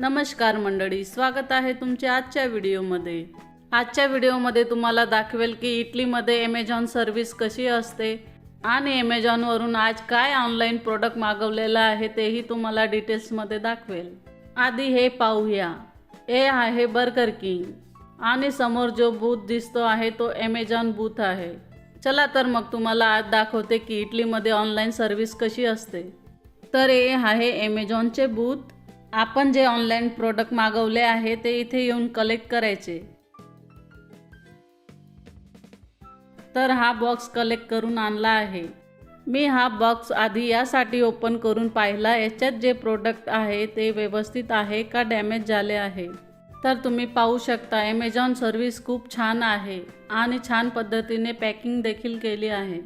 नमस्कार मंडळी स्वागत आहे तुमच्या आजच्या व्हिडिओमध्ये. आजच्या व्हिडिओमध्ये तुम्हाला दाखवेल की इटलीमध्ये ॲमेझॉन सर्व्हिस कशी असते आणि ॲमेझॉनवरून आज काय ऑनलाईन प्रोडक्ट मागवलेलं आहे तेही तुम्हाला डिटेल्समध्ये दाखवेल. आधी हे पाहूया. हे आहे बर्गर किंग आणि समोर जो बूथ दिसतो आहे तो ॲमेझॉन बूथ आहे. चला तर मग तुम्हाला आज दाखवते की इटलीमध्ये ऑनलाईन सर्व्हिस कशी असते. तर हे आहे ॲमेझॉनचे बूथ आपण जे ऑनलाईन प्रोडक्ट मागवले आहे ते इथे येऊन कलेक्ट करायचे. तर हा बॉक्स कलेक्ट करून आणला आहे. मी हा बॉक्स आधी यासाठी ओपन करून पाहिला याच्यात जे प्रोडक्ट आहे ते व्यवस्थित आहे का डॅमेज झाले आहे? तर तुम्ही पाहू शकता ॲमेझॉन सर्व्हिस खूप छान आहे आणि छान पद्धतीने पॅकिंग देखील केली आहे.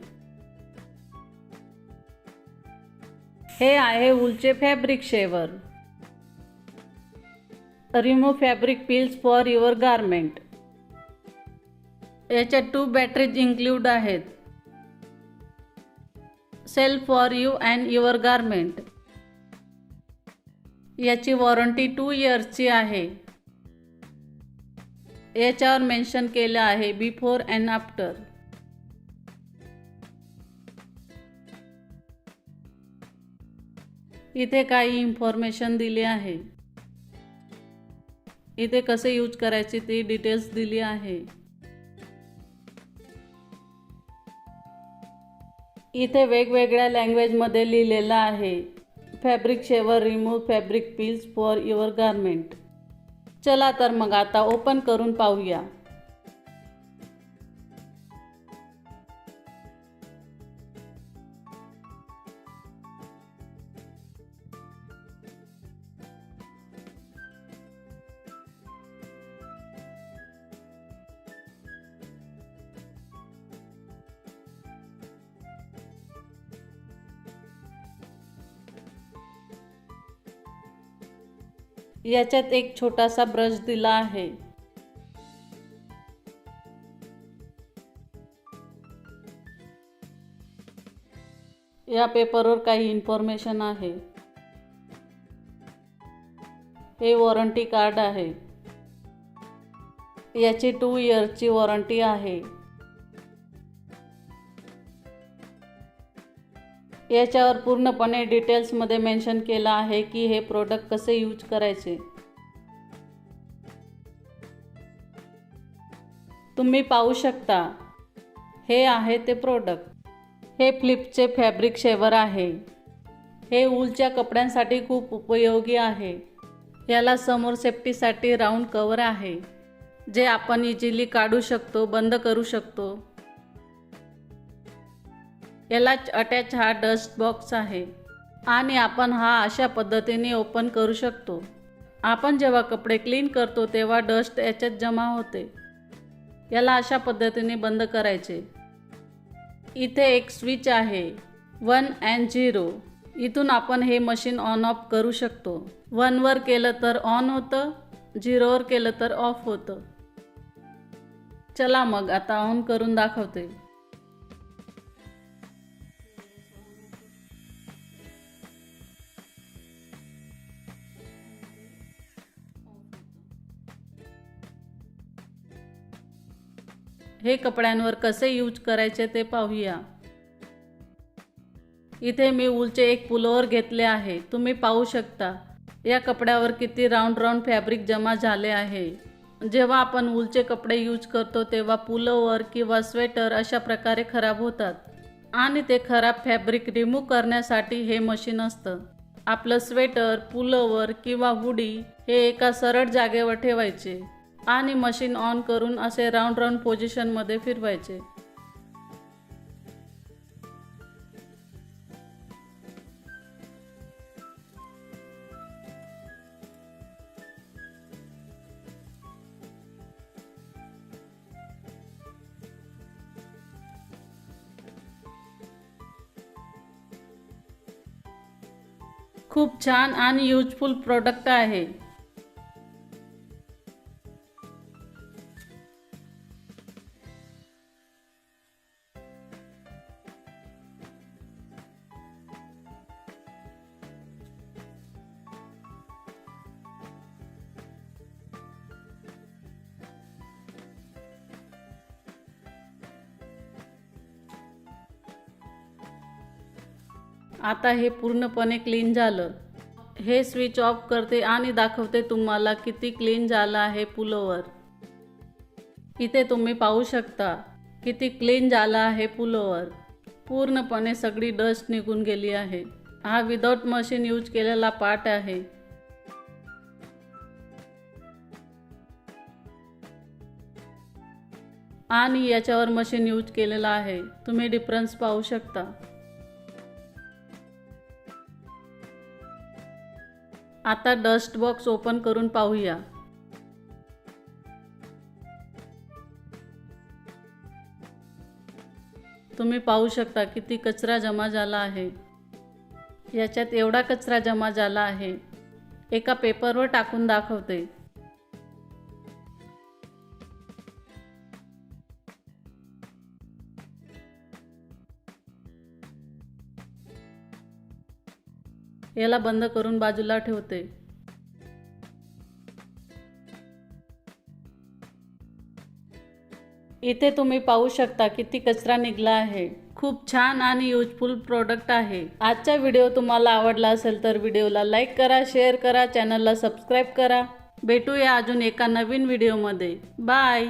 हे आहे उलचे fabric shaver remove fabric pills for your garment याच्या टू बॅटरीज इन्क्ल्यूड आहेत. Cell for you and your garment याची वॉरंटी टू इयर्सची आहे. याच्यावर मेन्शन केलं आहे बिफोर अँड आफ्टर इथे काही इन्फॉर्मेशन दिली आहे. इथे कसे यूज करायचे ती डिटेल्स दिली आहे. इथे वेगवेगळ्या लँग्वेजमध्ये लिहिलेलं आहे. Fabric shaver remove fabric pills for your garment चला तर मग आता ओपन करून पाहूया. याच्यात एक छोटासा ब्रश दिला आहे. या पेपरवर काही इन्फॉर्मेशन आहे. हे वॉरंटी कार्ड आहे. याची टू इयरची वॉरंटी आहे. याच्यावर पूर्णपणे डिटेल्समध्ये मेन्शन केलं आहे की हे प्रोडक्ट कसे यूज करायचे. तुम्ही पाहू शकता हे आहे ते प्रोडक्ट हे फ्लिपचे फॅब्रिक शेवर आहे. हे ऊलच्या कपड्यांसाठी खूप उपयोगी आहे. याला समोर सेफ्टीसाठी राऊंड कवर आहे. जे आपण इझिली काढू शकतो बंद करू शकतो. याला अटॅच हा डस्ट बॉक्स आहे. आणि आपण हा अशा पद्धतीने ओपन करू शकतो. आपण जेव्हा कपडे क्लीन करतो तेव्हा डस्ट याच्यात जमा होते. याला अशा पद्धतीने बंद करायचे. इथे एक स्विच आहे. वन अँड झिरो इथून आपण हे मशीन ऑन ऑफ करू शकतो. वनवर केलं तर ऑन होतं. झिरोवर केलं तर ऑफ होतं. चला मग आता ऑन करून दाखवते. हे कपड्यांवर कसे यूज करायचे ते पाहूया. इथे मी उलचे एक पुलोवर घेतले आहे. तुम्ही पाहू शकता. या कपड्यावर किती राऊंड राऊंड फॅब्रिक जमा झाले आहे. जेव्हा आपण उलचे कपडे यूज करतो तेव्हा पुलोवर किंवा स्वेटर अशा प्रकारे खराब होतात. आणि ते खराब फॅब्रिक रिमूव्ह करण्यासाठी हे मशीन असतं. आपलं स्वेटर पुलोवर किंवा हुडी हे एका सरळ जागेवर ठेवायचे. आणि मशीन ऑन करून असे राऊंड राऊंड पोझिशनमध्ये फिरवायचे. खूप छान आणि यूजफुल प्रोडक्ट आहे. आता हे पूर्णपणे क्लीन झालं. हे स्विच ऑफ करते आणि दाखवते तुम्हाला किती क्लीन झालं आहे पुलोवर. इथे तुम्ही पाहू शकता किती क्लीन झालं आहे पुलोवर. पूर्णपणे सगळी डस्ट निघून गेली आहे. हा विदाउट मशीन यूज केलेला पार्ट आहे. आणि याच्यावर मशीन यूज केलेलं आहे. तुम्ही डिफरन्स पाहू शकता. आता डस्ट बॉक्स ओपन करून पाहूया. तुम्ही पाहू शकता किती कचरा जमा झाला आहे. याच्यात एवढा कचरा जमा झाला आहे. एका पेपरवर टाकून दाखवते. याला बंद करून बाजूला ठेवते. इथे तुम्ही पाहू शकता किती कचरा निघला आहे. खूप छान आणि युजफुल प्रोडक्ट आहे. आजचा व्हिडिओ तुम्हाला आवडला असेल तर व्हिडिओला लाईक करा शेअर करा चॅनलला सबस्क्राईब करा. भेटूया अजून एका नवीन व्हिडिओमध्ये बाय